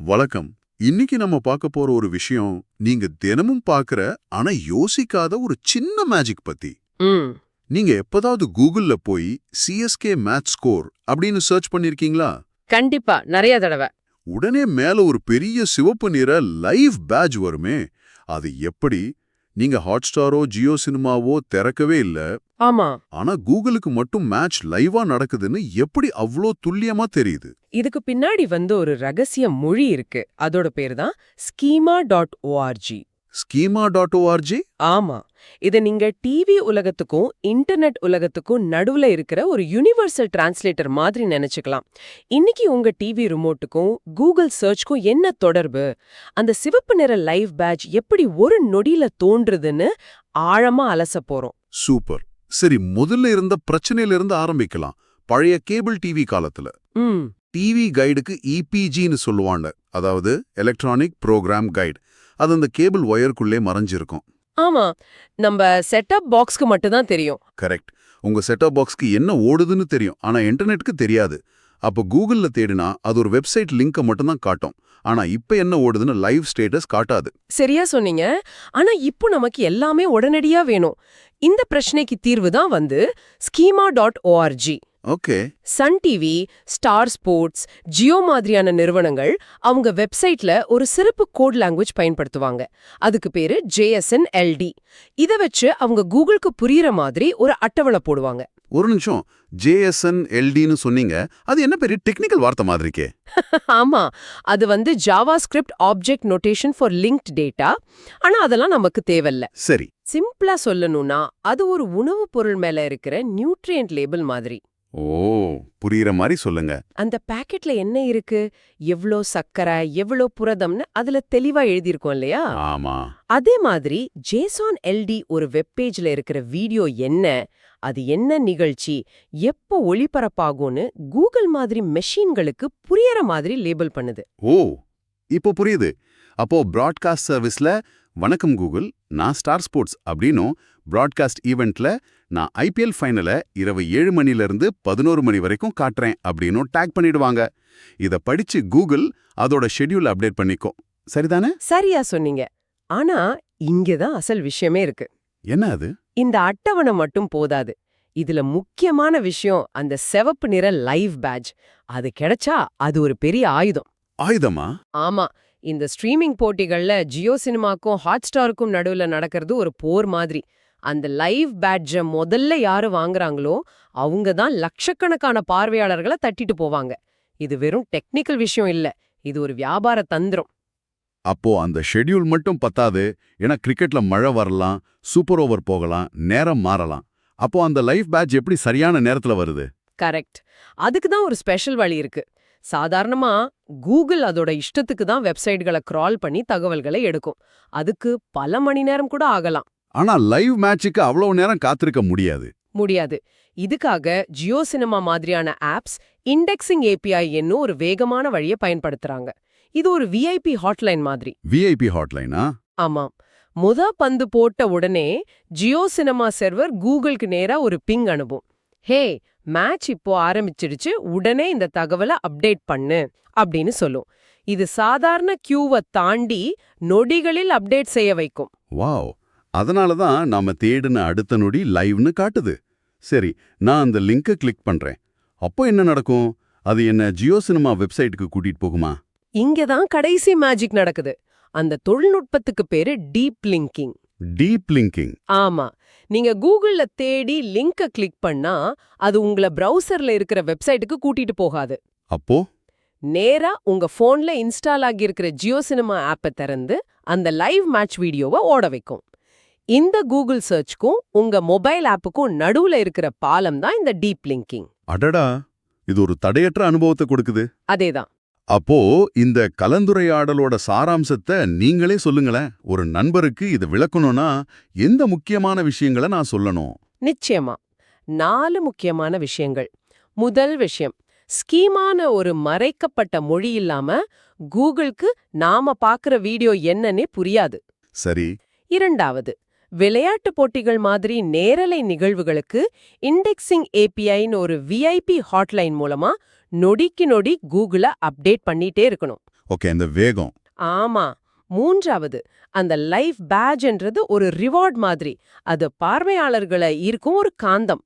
வணக்கம். இன்னைக்கு நம்ம பார்க்க போற ஒரு விஷயம் நீங்க தினமும் பார்க்கற ஆனா யோசிக்காத ஒரு சின்ன மேஜிக் பத்தி. நீங்க எப்பதாவது கூகுள்ல போய் சிஎஸ்கே மேட்ச் ஸ்கோர் அப்படின்னு சர்ச் பண்ணிருக்கீங்களா? கண்டிப்பா நிறைய தடவை. உடனே மேல ஒரு பெரிய சிவப்பு நிற லைவ் பேட்ச் வருமே அது எப்படி? நீங்க ஹாட்ஸ்டாரோ ஜியோ சினிமாவோ திறக்கவே இல்ல. ஆமா. ஆனா கூகுளுக்கு மட்டும் மேட்ச் லைவா நடக்குதுன்னு எப்படி அவ்ளோ துல்லியமா தெரியுது? இதுக்கு பின்னாடி வந்து ஒரு ரகசிய மொழி இருக்கு. அதோட பேர் தான் schema dot ORG schema dot ORG ஆமா. இது நீங்க டிவி உலகத்துக்கும் இன்டர்நெட் உலகத்துக்கும் நடுவுல இருக்கிற ஒரு யுனிவர்சல் டிரான்ஸ்லேட்டர் மாதிரி நினைச்சுக்கலாம். இன்னைக்கு உங்க டிவி ரிமோட்டுக்கும் கூகுள் சர்ச்க்கும் என்ன தொடர்பு? அந்த சிவப்பு நிற லைவ் பேட்ச் எப்படி ஒரு நொடியில தோன்றுதுன்னு ஆழமா அலச போறோம். சூப்பர். சரி முதல்ல இருந்த பிரச்சனையில இருந்து ஆரம்பிக்கலாம். பழைய கேபிள் டிவி காலத்துல. ம். டிவி கைடுக்கு இபிஜின்னு சொல்லுவாங்க. அதாவது எலக்ட்ரானிக் ப்ரோக்ராம் கைடு அது அந்த கேபிள் ஒயருக்குள்ளே மறைஞ்சிருக்கும். ஆமா. நம்ம செட்டப் பாக்ஸ்க்கு மட்டும் தான் தெரியும். கரெக்ட் உங்க செட்டப் பாக்ஸ்க்கு என்ன ஓடுதுன்னு தெரியும். ஆனா இன்டர்நெட்க்கு தெரியாது. அப்போ கூகுள்ல தேடினா அது ஒரு வெப்சைட் லிங்கை மட்டும்தான் காட்டும். ஆனா இப்ப என்ன ஓடுதுன்னு லைவ் ஸ்டேட்டஸ் காட்டாது. சரியா சொன்னீங்க. ஆனா இப்போ நமக்கு எல்லாமே உடனடியா வேணும். இந்த பிரச்சனைக்கு தீர்வு தான் வந்து schema dot ORG okay. Sun TV Star Sports Jio மாதிரியான நிறுவனங்கள் அவங்க வெப்சைட்ல ஒரு சிறப்பு கோட் லாங்குவேஜ் பயன்படுத்துவாங்க. அதுக்கு பேரு ஜேஎஸ்என் எல்டி இத வச்சு அவங்க கூகுளுக்கு புரியுற மாதிரி ஒரு அட்டவணை போடுவாங்க. ஒரு நிமிஷம். ஜேஎஸ்என் எல்டின்னு சொன்னீங்க. அது என்ன பெரிய டெக்னிக்கல் வார்த்தை மாதிரி இருக்கே. ஆமா. அது வந்து JavaScript object notation for linked data ஆனா அதெல்லாம் நமக்கு தேவையில்ல. சரி. சிம்பிளா சொல்லணும்னா அது ஒரு உணவுப் பொருள் மேல இருக்கிற நியூட்ரியன்ட் லேபிள் மாதிரி. ஓ புரியுற மாதிரி சொல்லுங்க. அந்த பாக்கெட்ல என்ன இருக்கு? எவ்ளோ சக்கரை எவ்ளோ புரதம்னு அதுல தெளிவா எழுதியிருக்கோம் இல்லையா? ஆமா. அதே மாதிரி ஜேசான் எல்டி ஒரு வெப்பேஜ்ல இருக்கிற வீடியோ என்ன? அது என்ன நிகழ்ச்சி? எப்போ ஒளிபரப்பாகும்னு கூகுள் மாதிரி மெஷின்களுக்கு புரியற மாதிரி லேபிள் பண்ணுது. ஓ இப்போ புரியுது. அப்போ பிராட்காஸ்ட் சர்வீஸ்ல வணக்கம் கூகுள் நான் ஸ்டார் ஸ்போர்ட்ஸ் அப்படின்னும் பிராட்காஸ்ட் ஈவெண்ட்ல நான் ஐபிஎல் ஃபைனலை இரவு ஏழு மணில இருந்து பதினோரு மணி வரைக்கும் காட்டுறேன் அப்படின்னும் டேக் பண்ணிடுவாங்க. இத படிச்சு கூகுள் அதோட ஷெட்யூல் அப்டேட் பண்ணிக்கும் சரிதானே? சரியா சொன்னீங்க. ஆனா இங்கதான் அசல் விஷயமே இருக்கு. என்ன அது? இந்த அட்டவணை மட்டும் போதாது. இதுல முக்கியமான விஷயம் அந்த சிவப்பு நிற லைவ் பேட்ச் அது கிடைச்சா அது ஒரு பெரிய ஆயுதம். ஆயுதமா? ஆமா. இந்த ஸ்ட்ரீமிங் போட்டிகள்ல ஜியோ சினிமாக்கும் ஹாட்ஸ்டாருக்கும் நடுவுல நடக்கிறது ஒரு போர் மாதிரி. அந்த லைவ் பேட்ஜ முதல்ல யாரு வாங்குறாங்களோ அவங்க தான் லட்சக்கணக்கான பார்வையாளர்களை தட்டிட்டு போவாங்க. இது வெறும் டெக்னிக்கல் விஷயம் இல்ல இது ஒரு வியாபார தந்திரம். அப்போ அந்த ஷெட்யூல் மட்டும் பத்தாது ஏன்னா கிரிக்கெட்ல மழை வரலாம் சூப்பர் ஓவர் போகலாம் நேரம் மாறலாம். அப்போ அந்த லைஃப் பேட்ச் எப்படி சரியான நேரத்துல வருது? கரெக்ட். அதுக்கு தான் ஒரு ஸ்பெஷல் வழி இருக்கு. சாதாரணமா கூகுள் அதோட இஷ்டத்துக்கு தான் வெப்சைட்களை கிரால் பண்ணி தகவல்களை எடுக்கும். அதுக்கு பல மணி நேரம் கூட ஆகலாம். ஆனா லைவ் மேட்சுக்கு அவ்வளவு நேரம் காத்திருக்க முடியாது. முடியாது. இதுக்காக ஜியோ சினிமா மாதிரியான ஆப்ஸ் இண்டெக்ஸிங் ஏபிஐ என்னும் ஒரு வேகமான வழியை பயன்படுத்துறாங்க. இது ஒரு விஐபி ஹாட்லைன் மாதிரி. விஐபி ஹாட்லைனா ஆமாம் முத பந்து போட்ட உடனே ஜியோ சினிமா சர்வர் கூகுளுக்கு நேரா ஒரு பிங் அனுப்பும். ஹே மேட்ச் இப்போ ஆரம்பிச்சிடுச்சு. உடனே இந்த தகவலை அப்டேட் பண்ணு அப்படின்னு சொல்லும். இது சாதாரண கியூவை தாண்டி நொடிகளில் அப்டேட் செய்ய வைக்கும். வாவ். அதனால தான் நாம தேடின அடுத்த நொடி லைவ்னு காட்டுது. சரி நான் அந்த லிங்கை கிளிக் பண்றேன். அப்போ என்ன நடக்கும்? அது என்ன ஜியோ சினிமா வெப்சைட்டுக்கு கூட்டிட்டு போகுமா? இங்க தான் கடைசி மேஜிக் நடக்குது. அந்த தொழில்நுட்பத்துக்கு பேரு டீப் லிங்கிங் டீப் லிங்கிங். ஆமா. நீங்க கூகுள்ல தேடி லிங்க கிளிக் பண்ணா அது உங்கள பிரவுசர்ல இருக்கிற வெப்சைட்டுக்கு கூட்டிட்டு போகாது. அப்போ? நேரா உங்க போன்ல இன்ஸ்டால் ஆகியிருக்கிற ஜியோ சினிமா ஆப்பை திறந்து அந்த லைவ் மேட்ச் வீடியோவை ஓட வைக்கும். இந்த கூகுள் சர்ச்க்கும் உங்க மொபைல் ஆப்புக்கும் நடுவுல இருக்கிற பாலம் தான் இந்த டீப் லிங்கிங். அடடா! இது ஒரு தடையற்ற அனுபவத்தை கொடுக்குது. அதேதான். அப்போ இந்த கலந்துரையாடலோட சாராம்சத்தை நீங்களே சொல்லுங்களேன். ஒரு நண்பருக்கு இது விளக்கணும்னா எந்த முக்கியமான விஷயங்களை நான் சொல்லணும்? நிச்சயமா. நாலு முக்கியமான விஷயங்கள். முதல் விஷயம் ஸ்கீமான ஒரு மறைக்கப்பட்ட மொழி இல்லாம கூகுளுக்கு நாம பாக்குற வீடியோ என்னன்னே புரியாது. சரி. இரண்டாவது விளையாட்டு போட்டிகள் மாதிரி நேரலை நிகழ்வுகளுக்கு இண்டெக்ஸிங் ஏபிஐன்னு ஒரு விஐபி ஹாட்லைன் மூலமா நொடிக்கு நொடி கூகுள அப்டேட் பண்ணிட்டே இருக்கணும். ஓகே இந்த வேகம். ஆமா. மூன்றாவது அந்த லைஃப் பேட்ஜ்ன்றது ஒரு ரிவார்ட் மாதிரி. அது பார்வையாளர்களை ஈர்க்கும் ஒரு காந்தம்.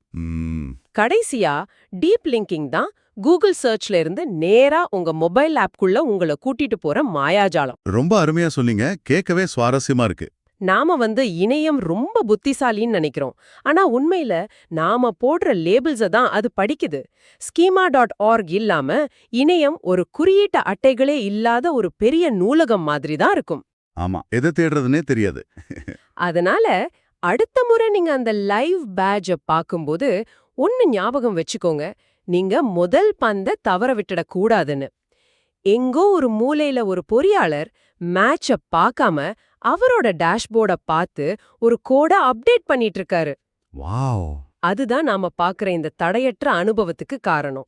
கடைசியா டீப் லிங்கிங் தான் கூகுள் சர்ச்ல இருந்து நேரா உங்க மொபைல் ஆப்குள்ள உங்களை கூட்டிட்டு போற மாயாஜாலம். ரொம்ப அருமையா சொன்னீங்க. கேட்கவே சுவாரஸ்யமா இருக்கு. நாம வந்து இணையம் ரொம்ப புத்திசாலின்னு நினைக்கிறோம். ஆனா உண்மையில நாம போடுற லேபிள்ஸ தான் அது படிக்குது. ஸ்கீமா டாட் ஆர்க் இல்லாம இணையம் ஒரு குறியீட்டு அட்டைகளே இல்லாத ஒரு பெரிய நூலகம் மாதிரி தான் இருக்கும். ஆமா எதை தேடுறதுனே தெரியாது. அதனால அடுத்த முறை நீங்க அந்த லைவ் பேட்ஜ பாக்கும்போது ஒன்னு ஞாபகம் வச்சுக்கோங்க. நீங்க முதல் பந்த தவற விட்டுடக் கூடாதுன்னு. எங்கோ ஒரு மூலையில ஒரு பொறியாளர் மேட்ச பார்க்காம அவரோட டேஷ்போர்ட பார்த்து ஒரு கோட அப்டேட் பண்ணிட்டு இருக்காரு. வாவ். அதுதான் நாம பாக்குற இந்த தடையற்ற அனுபவத்துக்கு காரணம்.